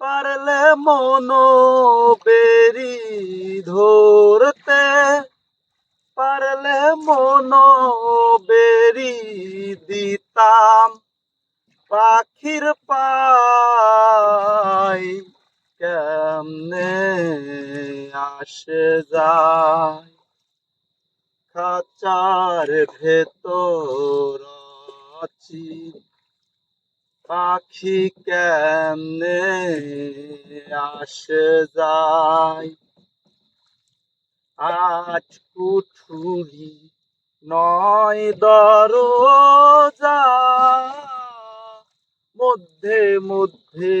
পারলে মনো বেরি ধরতে, পারলে মনো বেরি দিতাম পাখির পাই। কেমনে আসে যায় খাঁচার ভেতর আছি পাখি কেমনে আসে যায়? আজ কুঠুরি নয় দরজা, মধ্যে মধ্যে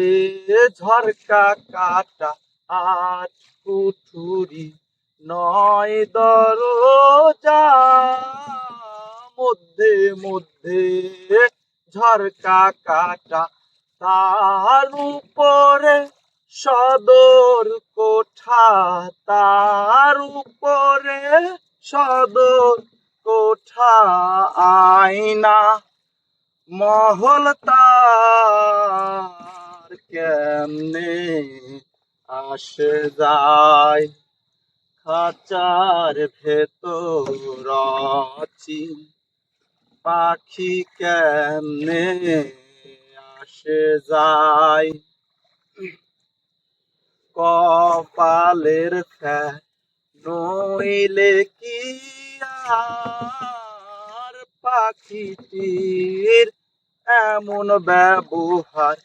ঝরকা কাটা। আজ কুঠুরি নয় দরজা, মধ্যে মধ্যে ঝরকা কাটা তার উপরে, সদর কোঠা তার উপরে, সদর কোঠা আয়না, মহল তার কেমনে আসে যায়? খাচার ভেতর আছি। পাখি কেমনে আসে যায়? কপালের নইলে কি আর পাখিটির এমন ব্যবহার?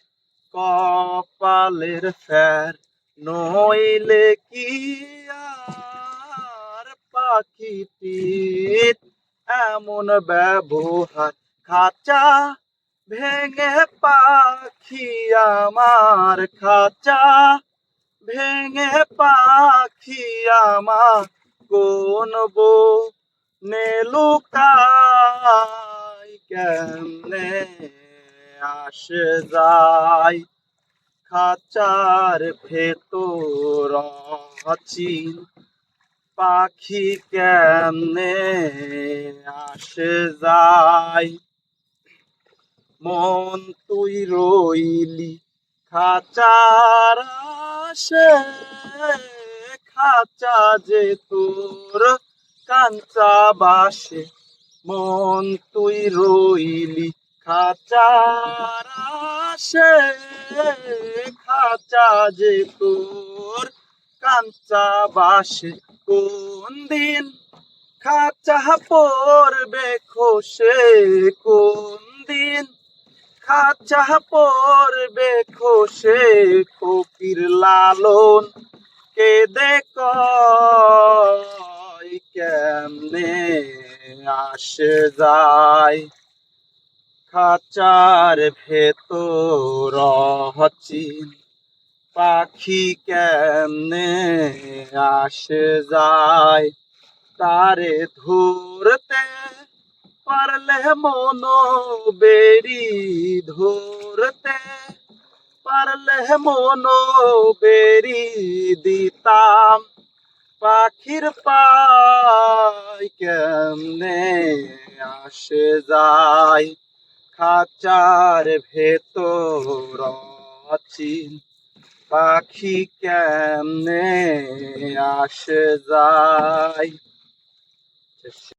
কপালের ফ্যান নইলে কি আর পাখিটির এমন ব্যবহার, খাঁচা ভেঙে পাখি আমার, খাঁচা ভেঙে পাখি আমার। কোন বো নেলুকাই কেমনে আসে যায়? খাঁচার ভেতর আছি পাখি কেমনে আসে যায়? মন তুই রইলি, খাঁচার আসে খাঁচা যে তোর কাঞ্চা বাসে। মন তুই রইলি, খাঁচার আসে খাচা যে তোর কাঞ্চা বাসে কোন দিন খাঁচা পড়বে খোসে? কোন দিন খাঁচা পড়বে খোসে? ফকির লালন কে দেখ কেমনে আসে যায়? খাঁচার ভেতর হচিন পাখি কেমনে আসে যায়? তারে ধরতে পারলে মনো বেরি ধরতে। পারলে মনো বেরি দিতাম। পাখির পাই কেমনে আসে যায়? খাঁচার ভেতর আছি পাখি কেমনে আসে যায়?